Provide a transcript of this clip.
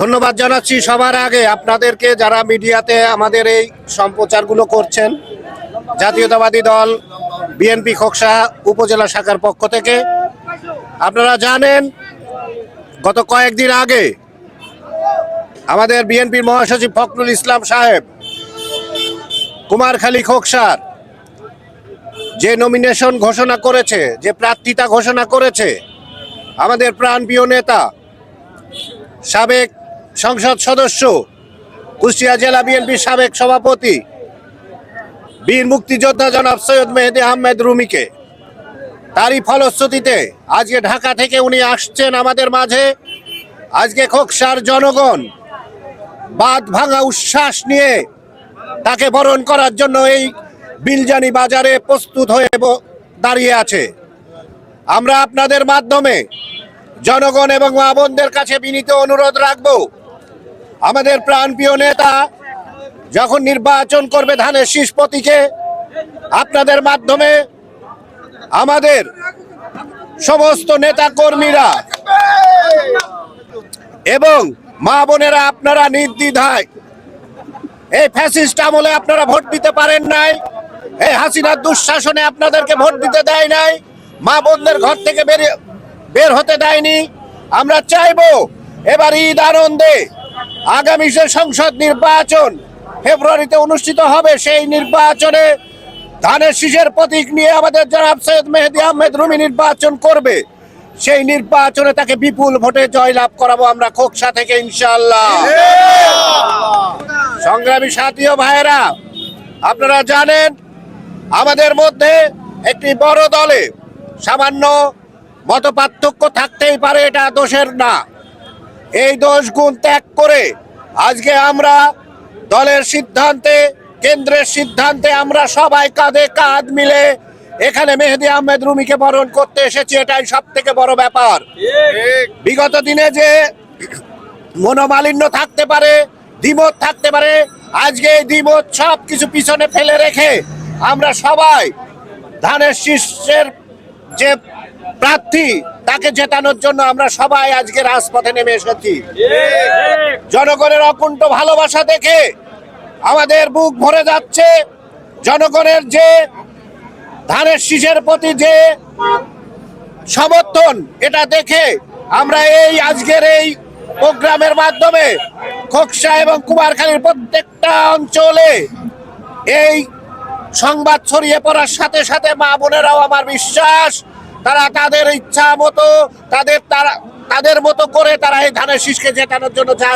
ধন্যবাদ জানাচ্ছি সবার আগে আপনাদেরকে যারা মিডিয়াতে আমাদের এই সম্প্রচারগুলো করছেন। জাতীয়তাবাদী দল, বিএনপি, খোকসা উপজেলা শাখার পক্ষ থেকে। আপনারা জানেন, গত কয়েকদিন আগে আমাদের বিএনপির মহাসচিব ফখরুল ইসলাম সাহেব, কুমারখালী খোকসার যে নমিনেশন ঘোষণা করেছে, যে প্রার্থিতা ঘোষণা করেছে, আমাদের প্রাণপ্রিয় নেতা সাবেক সংসদ সদস্য, কুষ্টিয়া জেলা বিএনপির সাবেক সভাপতি, বীর মুক্তিযোদ্ধা জনাব সৈয়দ মেহেদি আহমেদ রুমিকে। তারই ফলশ্রুতিতে আজকে ঢাকা থেকে উনি আসছেন আমাদের মাঝে। আজকে খোকসার জনগণ বাদ ভাঙা উচ্ছ্বাস নিয়ে তাকে বরণ করার জন্য এই বিলজানি বাজারে প্রস্তুত হয়ে দাঁড়িয়ে আছে। আমরা আপনাদের মাধ্যমে জনগণ এবং মা বোনদের কাছে বিনীত অনুরোধ রাখব আমাদের প্রাণপ্রিয় নেতা যখন নির্বাচন করবে ধানের শীষ প্রতীকে, আপনাদের মাধ্যমে আমাদের সমস্ত নেতা কর্মীরা এবং মা বোনেরা, আপনারা নির্দ্বিধায় এই ফ্যাসিস্ট আমলে আপনারা ভোট দিতে পারেন নাই, এই হাসিনার দুঃশাসনে আপনাদেরকে ভোট দিতে দেয় নাই, মা বোনদের ঘর থেকে বেরিয়ে বের হতে দেয়নি। আমরা চাইব এবার ঈদ আনন্দে আগামী যে সংসদ নির্বাচন ফেব্রুয়ারিতে অনুষ্ঠিত হবে সেই নির্বাচনে ধানের শীষের প্রতীক নিয়ে আমাদের জনাব সৈয়দ মেহেদি আহমেদ রুমি নির্বাচন করবে। সেই নির্বাচনে তাকে বিপুল ভোটে জয়লাভ করাবো আমরা খোকসা থেকে ইনশাআল্লাহ। সংগ্রামী সাথী ও ভাইয়েরা আপনারা জানেন আমাদের মধ্যে একটি বড় দলে সামান্য মত পার্থক্য থাকতেই পারে এটা দোষের না। এই দোষ গুণ ত্যাগ করে আজকে আমরা দলের সিদ্ধান্তে, কেন্দ্রের সিদ্ধান্তে আমরা সবাই কাঁধে কাঁধ মিলে এখানে মেহেদি আহমেদ রুমিকে বরণ করতে এসেছি, এটাই সব থেকে বড় ব্যাপার। বিগত দিনে যে মনোমালিন্য থাকতে পারে, দ্বিমত থাকতে পারে, আজকে এই দ্বিমত সব কিছু পিছনে ফেলে রেখে আমরা সবাই ধানের শীর্ষের যে প্রার্থী তাকে জেতানোর জন্য আমরা সবাই আজকে রাজপথে নেমে এসেছি। জনগণের অকুণ্ঠ ভালোবাসা দেখে আমাদের বুক ভরে যাচ্ছে। জনগণের যে ধানের শীষের প্রতি যে সমর্থন, এটা দেখে আমরা এই আজকের এই প্রোগ্রামের মাধ্যমে খোকসা এবং কুমারখালীর প্রত্যেকটা অঞ্চলে এই সংবাদ ছড়িয়ে পড়ার সাথে সাথে মা বোনেরাও আমার বিশ্বাস তারা তাদের ইচ্ছা মতো, তাদের তারা তাদের মতো করে তারা এই ধানের শীষকে জেতানোর জন্য যা